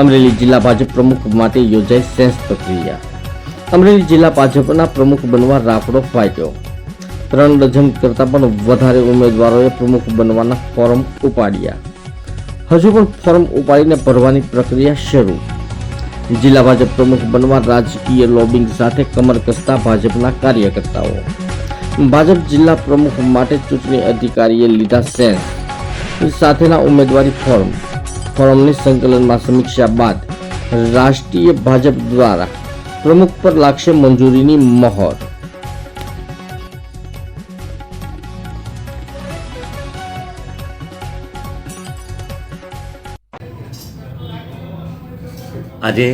અમરેલી જિલ્લા ભાજપ પ્રમુખ માટે યોજાઈ સેન્સ પ્રક્રિયા. અમરેલી જિલ્લા ભાજપના પ્રમુખ બનવા રાફડો ફાટ્યો. ત્રણ ડઝન કરતાં પણ વધારે ઉમેદવારોએ પ્રમુખ બનવાના ફોર્મ ઉપાડ્યા. હજુ પણ ફોર્મ ઉપાડીને ભરવાની પ્રક્રિયા શરૂ. જિલ્લા ભાજપ પ્રમુખ બનવા રાજકીય લોબિંગ સાથે કમર કસતા ભાજપના કાર્યકર્તાઓ. ભાજપ જિલ્લા પ્રમુખ માટે ચૂંટણી અધિકારીએ લીધા સેન્સ સાથેના ઉમેદવારી ફોર્મ. ફોર્મની સંકલનમાં સમીક્ષા બાદ રાષ્ટ્રીય ભાજપ દ્વારા પ્રમુખ પર લાગશે મંજૂરીની મહોર. આજે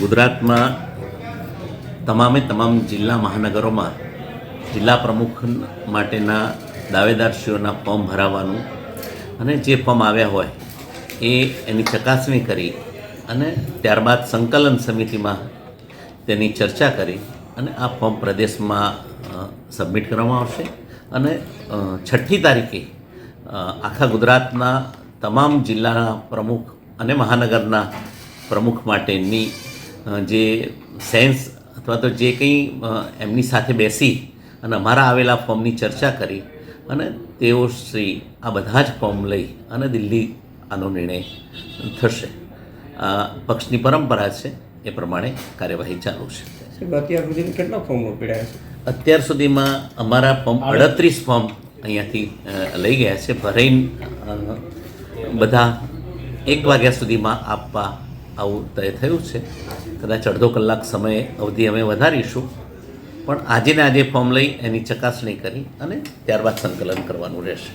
ગુજરાતમાં તમામે તમામ જિલ્લા મહાનગરોમાં જિલ્લા પ્રમુખ માટેના દાવેદારશ્રીઓના ફોર્મ ભરાવાનું અને જે ફોર્મ આવ્યા હોય એ એની ચકાસણી કરી અને ત્યારબાદ સંકલન સમિતિમાં તેની ચર્ચા કરી અને આ ફોર્મ પ્રદેશમાં સબમિટ કરવામાં આવશે અને છઠ્ઠી તારીખે આખા ગુજરાતના તમામ જિલ્લાના પ્રમુખ અને મહાનગરના પ્રમુખ માટેની જે સેન્સ અથવા તો જે કંઈ એમની સાથે બેસી અને અમારા આવેલા ફોર્મની ચર્ચા કરી અને તેઓ શ્રી આ બધા જ ફોર્મ લઈ અને દિલ્હી આનો નિર્ણય થશે. આ પક્ષની પરંપરા છે એ પ્રમાણે કાર્યવાહી ચાલુ છે. અત્યાર સુધી કેટલા ફોર્મ પીડાયા છે? અત્યાર સુધીમાં અમારા ફોર્મ અડત્રીસ ફોર્મ અહીંયાથી લઈ ગયા છે. ભરાઈને બધા એક વાગ્યા સુધીમાં આપવા આવું તય થયું છે. કદાચ અડધો કલાક સમય અવધિ અમે વધારીશું. પણ આજે ને આજે ફોર્મ લઈ એની ચકાસણી કરી અને ત્યારબાદ સંકલન કરવાનું રહેશે.